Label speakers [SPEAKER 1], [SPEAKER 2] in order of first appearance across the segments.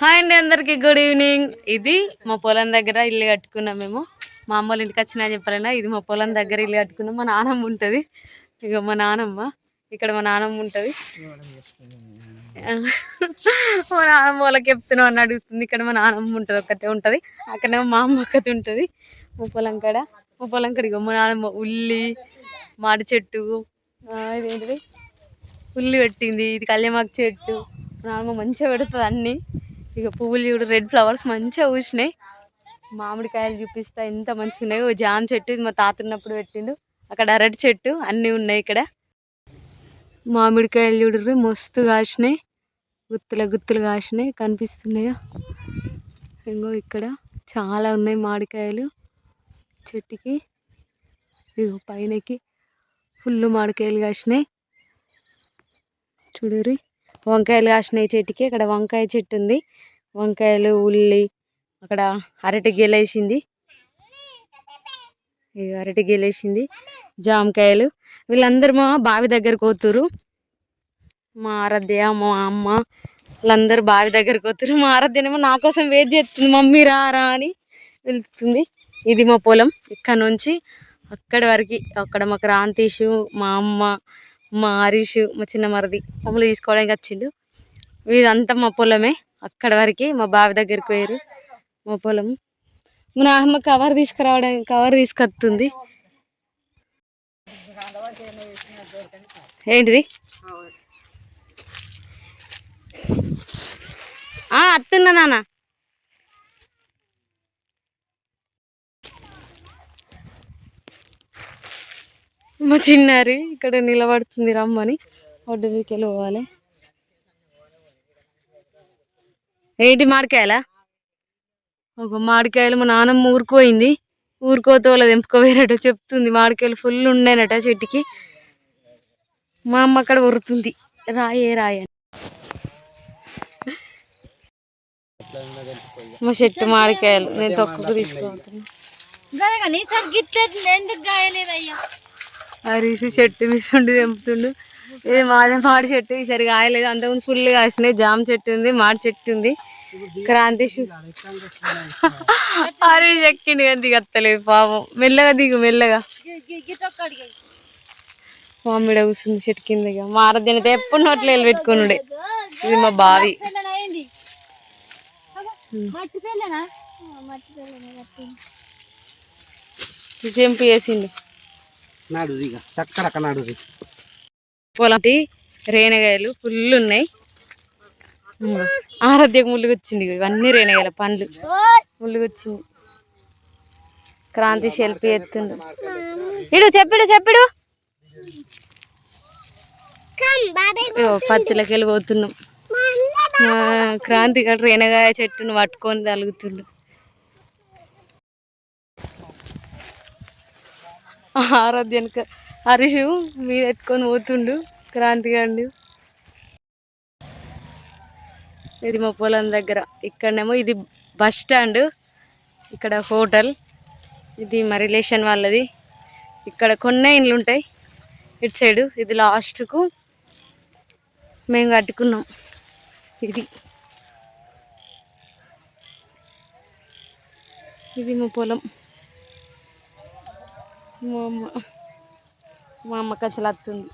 [SPEAKER 1] Hi అండి అందరికి good evening. ఇది మా పొలం దగ్గర ఇల్లు కట్టుకున్నాం మేము. మా అమ్మ వాళ్ళ ఇంటికి వచ్చినా చెప్పాలన్నా ఇది మా పొలం దగ్గర ఇల్లు కట్టుకున్నాం. మా నానమ్మ ఉంటుంది. ఇక మా నానమ్మ ఇక్కడ మా నానమ్మ ఉంటుంది. మా నానమ్మ వాళ్ళకి చెప్తున్నావు అని అడుగుతుంది. ఇక్కడ మా నానమ్మ ఉంటుంది ఒక్కతే ఉంటుంది. అక్కడేమో మా అమ్మ ఒక్కతే ఉంటుంది. మా పొలం కాడ మా పొలం కాడ ఇగో మా నానమ్మ ఉల్లి మాడి చెట్టు ఇదేంటిది? ఉల్లి పెట్టింది. ఇది కళ్యామాకు చెట్టు. మా మంచిగా పెడుతుంది అన్నీ. ఇక పువ్వులు చూడు రెడ్ ఫ్లవర్స్ మంచిగా పూసినాయి. మామిడికాయలు చూపిస్తా ఎంత మంచిగా ఉన్నాయి. జామ చెట్టు ఇది మా తాత ఉన్నప్పుడు పెట్టిండు. అక్కడ అరటి చెట్టు అన్నీ ఉన్నాయి ఇక్కడ. మామిడికాయలు చూడరు మస్తు కాసినాయి. గుత్తుల గుత్తులు కాసినాయి కనిపిస్తున్నాయా? ఇంకో ఇక్కడ చాలా ఉన్నాయి మామిడికాయలు. చెట్టుకి ఇగో పైనకి ఫుల్ మామిడికాయలు కాసినాయి. చూడరు వంకాయలు కాసినాయి చెట్టుకి. అక్కడ వంకాయ చెట్టు ఉంది. వంకాయలు ఉల్లి అక్కడ అరటి గెలేసింది అరటి గెలేసింది జామకాయలు. వీళ్ళందరూ మా బావి దగ్గరకు పోతురు మా ఆరాధ్య మా అమ్మ వీళ్ళందరూ బావి దగ్గరకు పోతురు మా ఆరాధ్యనేమో నా కోసం వెయిట్ చేస్తుంది. మమ్మీ రారా అని వెళ్తుంది. ఇది మా పొలం. ఇక్కడ నుంచి అక్కడి వరకు అక్కడ మా క్రాంతీషు మా అమ్మ మా హరీష్ మా చిన్న మరది మమ్మల్ని తీసుకోవడానికి వచ్చిండు. ఇదంతా మా పొలమే. అక్కడి వరకు మా బావి దగ్గరికి పోయారు మా పొలం మా నాన్నమ్మ కవర్ తీసుకురావడం కవర్ తీసుకొస్తుంది. ఏంటిది? అత్తున్నా నాన్న. మా చిన్నారి ఇక్కడ నిలబడుతుంది రమ్మని. ఒడ్డు మీకెళ్ళి పోవాలి. ఏంటి మామిడికాయలా? ఒక మామిడికాయలు మా నాన్నమ్మ ఊరుకోయింది. ఊరుకోతో వాళ్ళ తెంపుకోవేరట చెప్తుంది. మామిడికాయలు ఫుల్ ఉండేనట చెట్టుకి. మా అమ్మ అక్కడ ఉరుతుంది రాయే రాయే. అని. మా చెట్టు మామిడికాయలు. నేను తొక్కకు తీసుకుంటున్నా హరీష్ చెట్టు మిస్తుండి తెంపుతుండు. ఇది మాదే మాడి చెట్టు ఈసారి కాయలేదు. అంతకుముందు ఫుల్ కాసినాయి. జామ చెట్టు ఉంది మాడి చెట్టు ఉంది. క్రాంతి హరీష్ ఎక్కిండు కానీ దిగత్తలేదు పాపం. మెల్లగా దిగు మెల్లగా. మామిడ కూర్చుంది చెట్టు కింద ఇక. మా ఆరాధ్యనైతే ఎప్పుడు నోట్లో వెళ్ళి పెట్టుకున్నాడే ఇది మా బావి. జంపు చేసిండు
[SPEAKER 2] నాడుది ఇక. చక్కడక్క నాడు
[SPEAKER 1] పొలం రేనగాయలు ఫుల్ ఉన్నాయి. ఆరోగ్యం ఆరాధ్యకు వచ్చింది ఇవన్నీ రేనగాయల పండ్లు. ముళ్ళుగా వచ్చింది క్రాంతి సెల్ఫీ ఎత్తుండు ఇడు చెప్పిడు చెప్పిడు. పత్తిలోకి వెళ్ళిపోతున్నాం క్రాంతి గడు రేనగాయ చెట్టును పట్టుకొని తలుగుతుండు. ఆరాధ్యనక హరీషు మీరు ఎత్తుకొని పోతుండు. క్రాంతి గాండి. ఇది మా పొలం దగ్గర. ఇక్కడనేమో ఇది బస్ స్టాండ్. ఇక్కడ హోటల్. ఇది మా రిలేషన్ వాళ్ళది. ఇక్కడ కొన్నే ఇండ్లు ఉంటాయి. ఇటు సైడు. ఇది లాస్ట్కు మేము కట్టుకున్నాం. ఇది. ఇది మా పొలం. మా అమ్మ. మా అమ్మకి అసలు వస్తుంది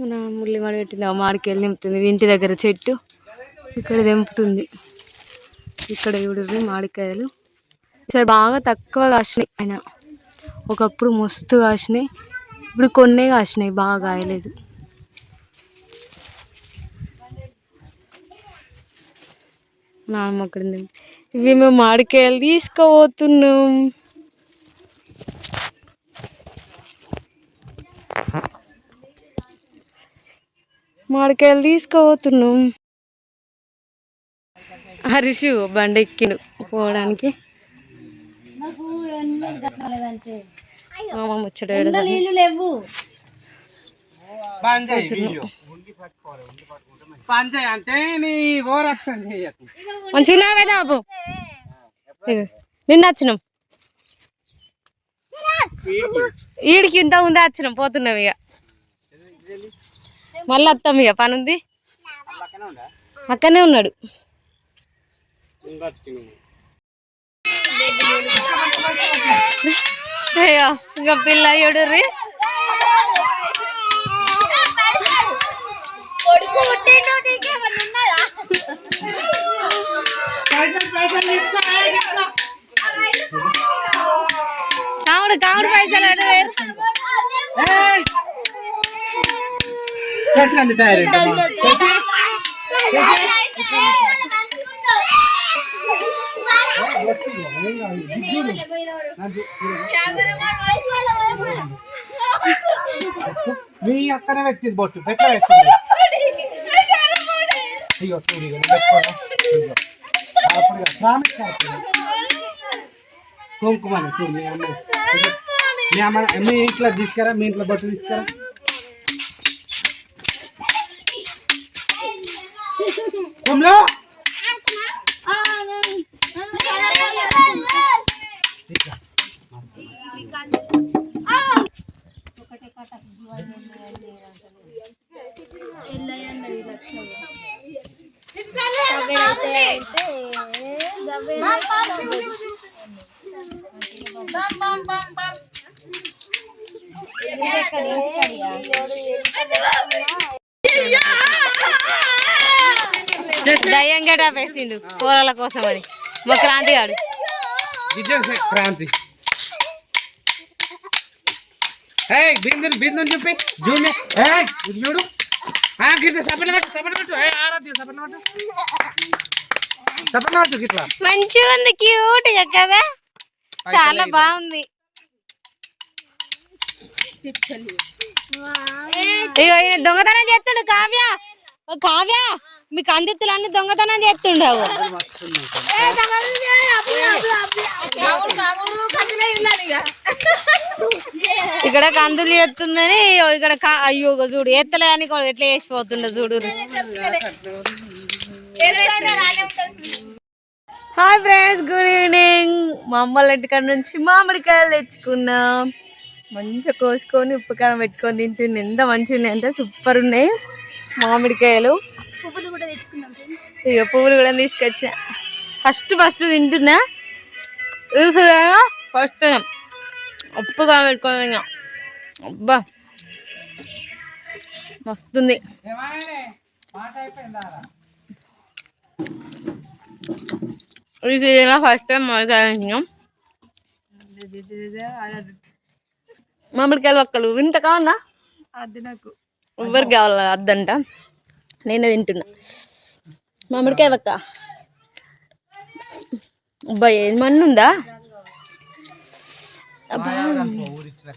[SPEAKER 1] మన ముల్లి మడి పెట్టింది ఆ మాడికాయలు నింపుతుంది. ఇంటి దగ్గర చెట్టు ఇక్కడ తెంపుతుంది. ఇక్కడ చూడరు మామిడికాయలు సరే బాగా తక్కువ కాసినాయి ఆయన. ఒకప్పుడు మస్తు కాసినాయి ఇప్పుడు కొన్నే కాసినాయి బాగా కాయలేదు. నాన్న అక్కడ ఇవి మేము మామిడికాయలు తీసుకుపోతున్నాం. మామిడికాయలు తీసుకుపోతున్నాం హరీషు బండి ఎక్కిండు పోవడానికి. మంచిగా బాబు నిన్న వచ్చినాం. ఈడికి ఇంత ముందే వచ్చినాం పోతున్నాం ఇక. మళ్ళీ వస్తాం ఇక పని ఉంది అక్కనే ఉన్నాడు. అయ్యో ఇంకా పిల్ల చూడుర్రి
[SPEAKER 3] కొడుకు
[SPEAKER 1] కావుడు కావుడు పైసలు.
[SPEAKER 2] చేసుకోండి తయారీ మీ అక్కనే పెట్టింది బొట్టు పెట్ట వేస్తుంది ఇగో చూడు. అప్పుడు. కుంకుమని చూడు మీ అమ్మ మీ అమ్మ మీ ఇంట్లో తీసుకురా మీ ఇంట్లో బొట్టు తీసుకురా కుమ్లో
[SPEAKER 1] దయ్యం గడా వేసిండు కూరల కోసం అని. మా క్రాంతి గాడు.
[SPEAKER 2] విజయ క్రాంతి. బిందుని బిందుని చూపి. జూమి ఏయ్ ఇది చూడు. గిట్ల పట్టు పట్టు. ఆరాధ్య పట్టు. పట్టు గిట్ల.
[SPEAKER 1] మంచిగా ఉంది క్యూట్ కదా. చాలా బాగుంది. దొంగతనం చేస్తుండు కావ్య? ఓ కావ్య మీకు అందిత్తులు అన్ని దొంగతనం చేస్తుండవు ఇక్కడ కందులు ఎత్తుందని ఇక్కడ అయ్యో చూడు ఎత్తలే అని కూడా ఎట్లా వేసిపోతుండ చూడు. హాయ్ ఫ్రెండ్స్ గుడ్ ఈవినింగ్ మా అమ్మల ఇంటికాడ నుంచి మామిడికాయలు తెచ్చుకున్నాం. మంచిగా కోసుకొని ఉప్పు కారం పెట్టుకొని తింటుంది ఎంత మంచిగా ఉన్నాయి అంటే సూపర్ ఉన్నాయి మామిడికాయలు.
[SPEAKER 3] పువ్వులు కూడా తెచ్చుకున్నాం
[SPEAKER 1] ఇక పువ్వులు కూడా తీసుకొచ్చా. ఫస్ట్ ఫస్ట్ తింటున్నా. ఫస్ట్ ఉప్పు కారం పెట్టుకొని తిన్నా. అబ్బా. మస్తుంది. ఈ సీజన్లో ఫస్ట్ టైం మామిడికాయ తిన్నాం మామిడికాయలు ఒక్కలు ఇంత కావన్నా
[SPEAKER 3] అది నాకు.
[SPEAKER 1] ఎవరికి కావాలి అద్దంట. నేనే తింటున్నా. మామిడికాయ ఒక్క. అబ్బాయి ఏమన్నా ఉందా
[SPEAKER 2] ఊరిచ్చిన